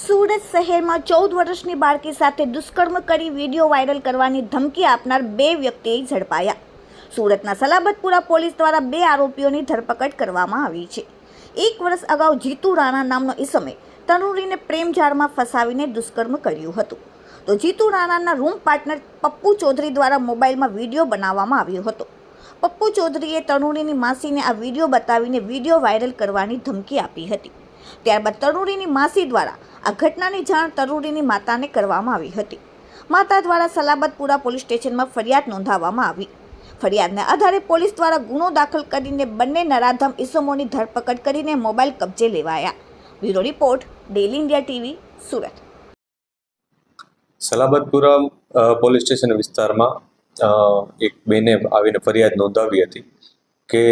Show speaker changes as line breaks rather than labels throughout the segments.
સુરત શહેરમાં ચૌદ વર્ષની બાળકી સાથે દુષ્કર્મ કરી વીડિયો વાયરલ કરવાની ધમકી આપનાર બે વ્યક્તિએ ઝડપાયા. સુરતના સલાબતપુરા પોલીસ દ્વારા બે આરોપીઓની ધરપકડ કરવામાં આવી છે. એક વર્ષ અગાઉ જીતુ રાણા નામનો ઈસમે તનુરીને પ્રેમજાળમાં ફસાવીને દુષ્કર્મ કર્યું હતું. તો જીતુ રાણાના રૂમ પાર્ટનર પપ્પુ ચૌધરી દ્વારા મોબાઈલમાં વીડિયો બનાવવામાં આવ્યો હતો. પપ્પુ ચૌધરીએ તનુરીની માસીને આ વીડિયો બતાવીને વીડિયો વાયરલ કરવાની ધમકી આપી હતી. ત્યારબાદ તરુણીની માસી દ્વારા આ ઘટનાની જાણ તરુણીની માતાને કરવામાં આવી હતી. માતા દ્વારા સલાબતપુરા પોલીસ સ્ટેશનમાં ફરિયાદ નોંધાવવામાં આવી. ફરિયાદના આધારે પોલીસ દ્વારા ગુનો દાખલ કરીને બંને નરાધમ ઇસમોની ધરપકડ કરીને મોબાઈલ કબજે લેવાયા. Bureau report daily India TV, Surat.
Salabatpura police station વિસ્તારમાં એક બેને આવીને ફરિયાદ નોંધાવી હતી કે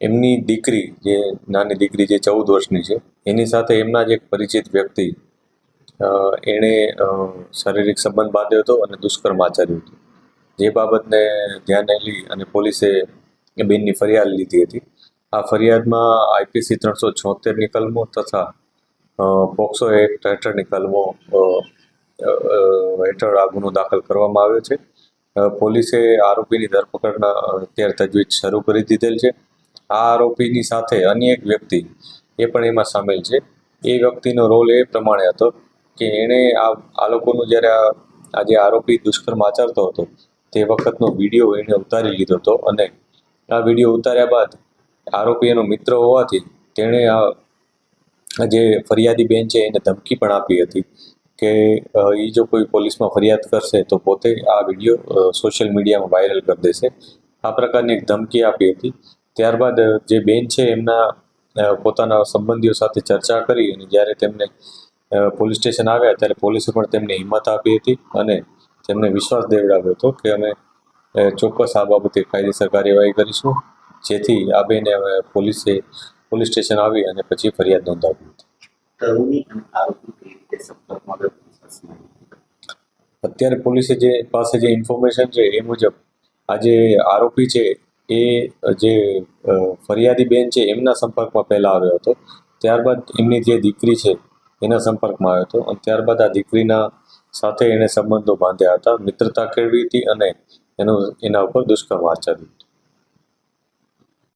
એમની દીકરી જે નાની દીકરી જે ચૌદ વર્ષની છે, એની સાથે એમના જ એક પરિચિત વ્યક્તિ એણે શારીરિક સંબંધ બાંધ્યો હતો અને દુષ્કર્મ આચર્યું હતું. જે બાબતને ધ્યાને લઈ અને પોલીસે એ બેનની ફરિયાદ લીધી હતી. આ ફરિયાદમાં આઈપીસી ત્રણસો છોતેરની કલમો તથા પોક્સો એક્ટ હેઠળની કલમો હેઠળ આ ગુનો દાખલ કરવામાં આવ્યો છે. પોલીસે આરોપીની ધરપકડના અત્યારે તજવીજ શરૂ કરી દીધેલ છે. આ આરોપીની સાથે અન્ય એક વ્યક્તિ એ પણ એમાં સામેલ છે. એ વ્યક્તિનો રોલ એ પ્રમાણે હતો કે એણે આ આ લોકોનું જ્યારે આ જે આરોપી દુષ્કર્મ આચરતો હતો, તે વખતનો વીડિયો એણે ઉતારી લીધો હતો અને આ વીડિયો ઉતાર્યા બાદ આરોપી એનો મિત્ર હોવાથી તેણે આ જે ફરિયાદી બેન છે એને ધમકી પણ આપી હતી. કે એ જો કોઈ પોલીસમાં ફરિયાદ કરશે તો પોતે આ વીડિયો સોશિયલ મીડિયામાં વાયરલ કરી દેશે. આ પ્રકારની એક ધમકી આપી હતી. ત્યારબાદ જે બેન છે એમના પોતાના સંબંધીઓ સાથે ચર્ચા કરી અને જ્યારે તેમને પોલીસ સ્ટેશન આવ્યા ત્યારે પોલીસે પણ તેમને હિંમત આપી હતી અને તેમને વિશ્વાસ દેવડાવ્યો હતો કે અમે ચોક્કસ આ બાબતે કાયદેસર કાર્યવાહી કરીશું. જેથી આ બેને હવે પોલીસે, પોલીસ સ્ટેશન આવી અને પછી ફરિયાદ નોંધાવી. હતી અત્યારે પોલીસે જે પાસે જે ઇન્ફોર્મેશન છે એ મુજબ આ જે આરોપી છે એ, જે ફરિયાદી બેન છે એમના સંપર્કમાં પહેલાં આવ્યો હતો. ત્યારબાદ એમની જે દીકરી છે એના સંપર્કમાં આવ્યો હતો અને ત્યારબાદ આ દીકરીના સાથે એણે સંબંધો બાંધ્યા હતા. મિત્રતા કેળવી હતી અને એનું, એના ઉપર દુષ્કર્મ આચર્યું.